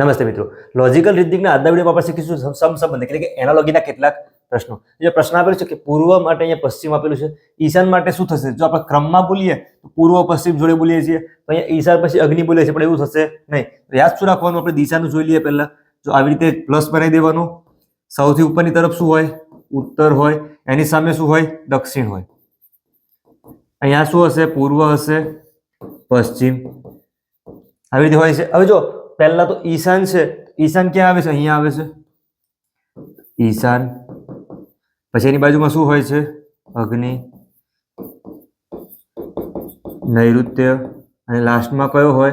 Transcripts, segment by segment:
નમસ્તે મિત્રો. લોજિકલ રીઝનિંગના આજના વિડીયોમાં આપણે શીખીશું સમ સમ સંબંધ એટલે કે એનાલોગીના કેટલાક પ્રશ્નો. જે પ્રશ્ન આપેલો છે કે પૂર્વ માટે અહીંયા પશ્ચિમ આપેલું છે, ઈશાન માટે શું થશે? જો આપણે ક્રમમાં બોલીએ, તો પૂર્વ, પશ્ચિમ જોડે બોલીએ છીએ, તો અહીંયા ઈશાન પછી અગ્નિ બોલીએ છીએ પણ એવું થશે નહીં. યાદ શું રાખવાનું? આપણે દિશાનું જોઈ લઈએ પહેલાં. જો આવી રીતે પ્લસ બનાવી દેવાનું. સૌથી ઉપરની તરફ શું હોય? ઉત્તર હોય. એની સામે શું હોય? દક્ષિણ હોય. અહીંયા શું હશે? પૂર્વ હશે. પશ્ચિમ. આવી રીતે હોય છે. હવે જો પહેલા તો ઈશાન છે. ઈશાન ક્યાં આવે છે? અહીંયા આવે છે. ઈશાન. પછી એની બાજુમાં શું હોય છે? અગ્નિ. નૈઋત્ય. અને લાસ્ટમાં કયો હોય?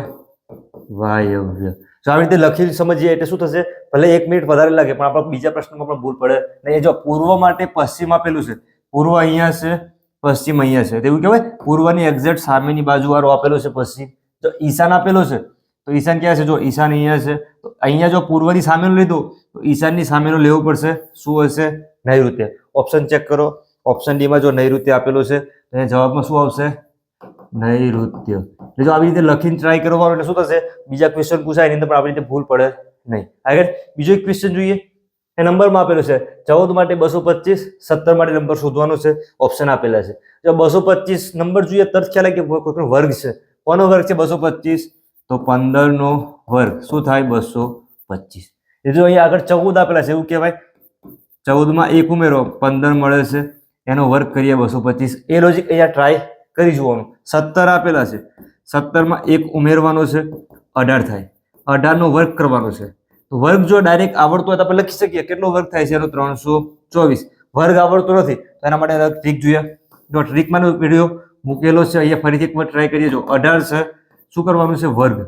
વાયવ્ય. જો આવી રીતે લખી સમજીએ એટલે શું થશે? ભલે એક મિનિટ વધારે લાગે, પણ આપણે બીજા પ્રશ્નમાં પણ ભૂલ પડે. નહીં જો પૂર્વ માટે પશ્ચિમ આપેલું છે. પૂર્વ અહીંયા છે, પશ્ચિમ અહીંયા છે. તેવું કહેવાય, પૂર્વની એક્ઝેક્ટ સામેની બાજુ વાળો આપેલો છે પશ્ચિમ. જો ઈશાન આપેલો છે તો ઈશાન ક્યાં છે? જો ઈશાન અહીંયા છે. તો અહીંયા જો પૂર્વની સામેનું લીધું, તો ઈશાનની સામેનું લેવું પડશે. શું હશે? નૈઋત્ય. ઓપ્શન ચેક કરો. ઓપ્શન ડીમાં જો નૈઋત્ય આપેલું છે, તો અહીંયા જવાબમાં શું આવશે? નૈઋત્ય. જો આવી રીતે લખીને ટ્રાય કરવાનું એટલે શું થશે? બીજા ક્વેશ્ચન પૂછાય, એની અંદર પણ આવી રીતે ભૂલ પડે નહીં. આગળ બીજો એક ક્વેશ્ચન જોઈએ. એ નંબરમાં આપેલો છે. ચૌદ માટે બસો પચીસ, સત્તર માટે નંબર શોધવાનો છે. ઓપ્શન આપેલા છે. જો બસો પચીસ નંબર જોઈએ, તરત ખ્યાલ કે વર્ગ છે. કોનો વર્ગ છે બસો પચીસ? તો પંદરનો વર્ગ શું થાય? બસો પચીસ. એ જો અહીંયા આગળ ચૌદ આપેલા છે, એવું કહેવાય? ચૌદમાં એક ઉમેરો, પંદર મળે છે. એનો વર્ગ કરીએ બસો પચીસ. એ લોજિક અહીંયા ટ્રાય કરી જોવાનું. સત્તર આપેલા છે. સત્તરમાં એક ઉમેરવાનો છે, અઢાર થાય. અઢારનો વર્ગ કરવાનો છે. તો વર્ગ જો ડાયરેક્ટ આવડતો હોય તો આપણે લખી શકીએ. કેટલો વર્ગ થાય છે? એનો ત્રણસો ચોવીસ. વર્ગ આવડતો નથી, તો એના માટે ટ્રીક જોઈએ. જો ટ્રીકમાંનો વીડિયો મૂકેલો છે, અહીંયા ફરીથી એક વાર ટ્રાય કરીએ. જો અઢાર છે શું કરવાનું છે? વર્ગ.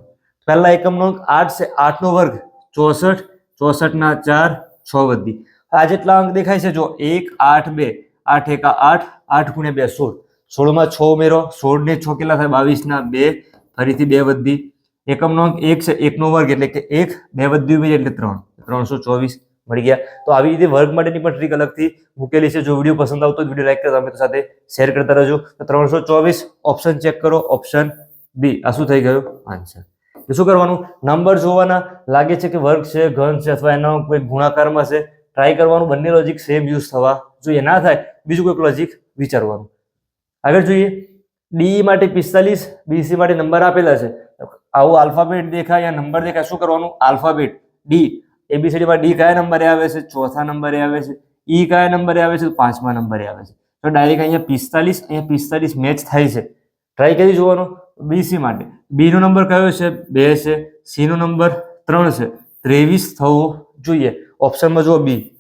પહેલા એકમનો અંક આઠ છે આઠનો વર્ગ. ચોસઠ, ચોસઠના ચાર, છ વધી. આ જેટલા અંક દેખાય છે, જો એક, આઠ, બે. આઠ એકા આઠ આઠ ગુણ્યા બે, સોળ. સોળમાં છ ઉમેરો સોળ ને છ કેટલા થાય? બાવીસના બે. ફરીથી બે વધી. એકમનો અંક એક છે એકનો વર્ગ, એટલે કે એક, બે વધી ઉમેરી, એટલે ત્રણ. ત્રણસો ચોવીસ મળી ગયા. તો આવી રીતે વર્ગ માટેની પણ ટ્રીક અલગથી મૂકેલી છે. જો વીડિયો પસંદ આવતો વીડિયો લાઈક કરો, તમે તો સાથે શેર કરતા રહેજો. તો ત્રણસો ચોવીસ ઓપ્શન ચેક કરો. Option B. આ શું થઈ ગયું? આન્સર તો શું કરવાનું? નંબર જોવાના લાગે છે કે વર્ગ છે, ઘન છે અથવા એનો કોઈ ગુણાકારમાં છે ટ્રાય કરવાનું. બંને લોજિક સેમ યુઝ થવા જોઈએ. ના થાય, બીજું કોઈક લોજિક વિચારવાનું. આગળ જોઈએ. ડી માટે પિસ્તાલીસ બીસી માટે નંબર આપેલા છે. આવું આલ્ફાબેટ દેખાય યા નંબર દેખાય. શું કરવાનું? આલ્ફાબેટ ડી એબીસીડીમાં ડી કયા નંબરે આવે છે? ચોથા નંબરે આવે છે. ઈ કયા નંબરે આવે છે? તો પાંચમા નંબરે આવે છે. તો ડાયરેક્ટ અહીંયા પિસ્તાલીસ અહીંયા પિસ્તાલીસ મેચ થાય છે. ટ્રાય કરી જોવાનો. બીસી માટે. બી નો નંબર કયો છે? બે છે. સી નો નંબર ત્રણ છે. ત્રેવીસ થવો જોઈએ. ઓપ્શનમાં જુઓ બી.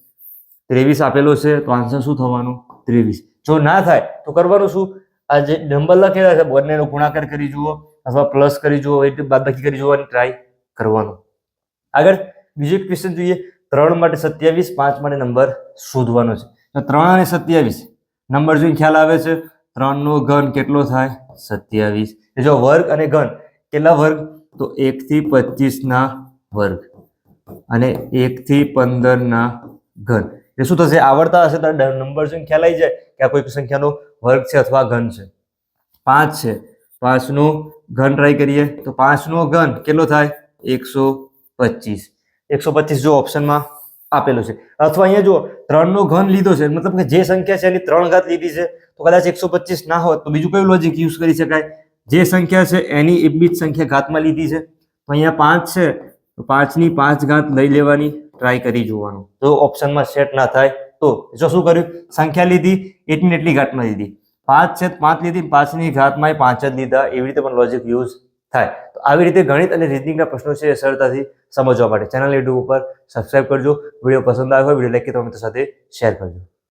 ત્રેવીસ આપેલો છે. તો આન્સર શું થવાનું? ત્રેવીસ. જો ના થાય, તો કરવાનું શું? આ જે નંબર લખેલા છે, બંનેનો ગુણાકાર કરી જુઓ, અથવા પ્લસ કરી જુઓ એટલે બાદબાકી કરી જોવાની ટ્રાય કરવાનો. આગળ બીજો ક્વેશ્ચન જોઈએ. ત્રણ માટે સત્યાવીસ, પાંચ માટે નંબર શોધવાનો છે. તો ત્રણ અને સત્યાવીસ. નંબર જોઈને ખ્યાલ આવે છે. ત્રણનો ઘન કેટલો થાય? સત્યાવીસ. જો વર્ગ અને ઘન કેટલા વર્ગ? તો એક થી પચીસ ના વર્ગ અને એક થી પંદર ના ઘન. એ શું થશે? આવડતા હશે તો નંબર જોઈને ખ્યાલ આવી જાય કે આ કોઈ સંખ્યાનો વર્ગ છે અથવા ઘન છે. પાંચ છે. પાંચનું ઘન ટ્રાય કરીએ તો પાંચનો ઘન કેટલો થાય? એકસો પચીસ. એકસો પચીસ જો ઓપ્શનમાં આપેલો છે. અથવા અહીંયા જો ત્રણનો ઘન લીધો છે. મતલબ કે જે સંખ્યા છે એની ત્રણ ઘાત લીધી છે. તો કદાચ એકસો પચીસ ના હોત તો બીજું કયું લોજિક યુઝ કરી શકાય? જે સંખ્યા છે એની એક બી સંખ્યા ઘાતમાં લીધી છે. તો અહીંયા પાંચ છે, તો પાંચની પાંચ ઘાત લઈ લેવાની ટ્રાય કરી જોવાનું. જો ઓપ્શનમાં સેટ ના થાય, તો જો શું કર્યું? સંખ્યા લીધી એટલી એટલી ઘાતમાં લીધી. પાંચ છે પાંચ લીધી, પાંચની ઘાતમાં પાંચ જ લીધા. એવી રીતે પણ લોજિક યુઝ થાય. તો આવી રીતે ગણિત અને રીઝનિંગના પ્રશ્નો છે એ સરળતાથી સમજવા માટે. ચેનલ યુટ્યુબ ઉપર સબસ્ક્રાઈબ કરજો. વીડિયો પસંદ આવ્યો હોય, વીડિયો લાઈક કરો મિત્રો સાથે શેર કરજો.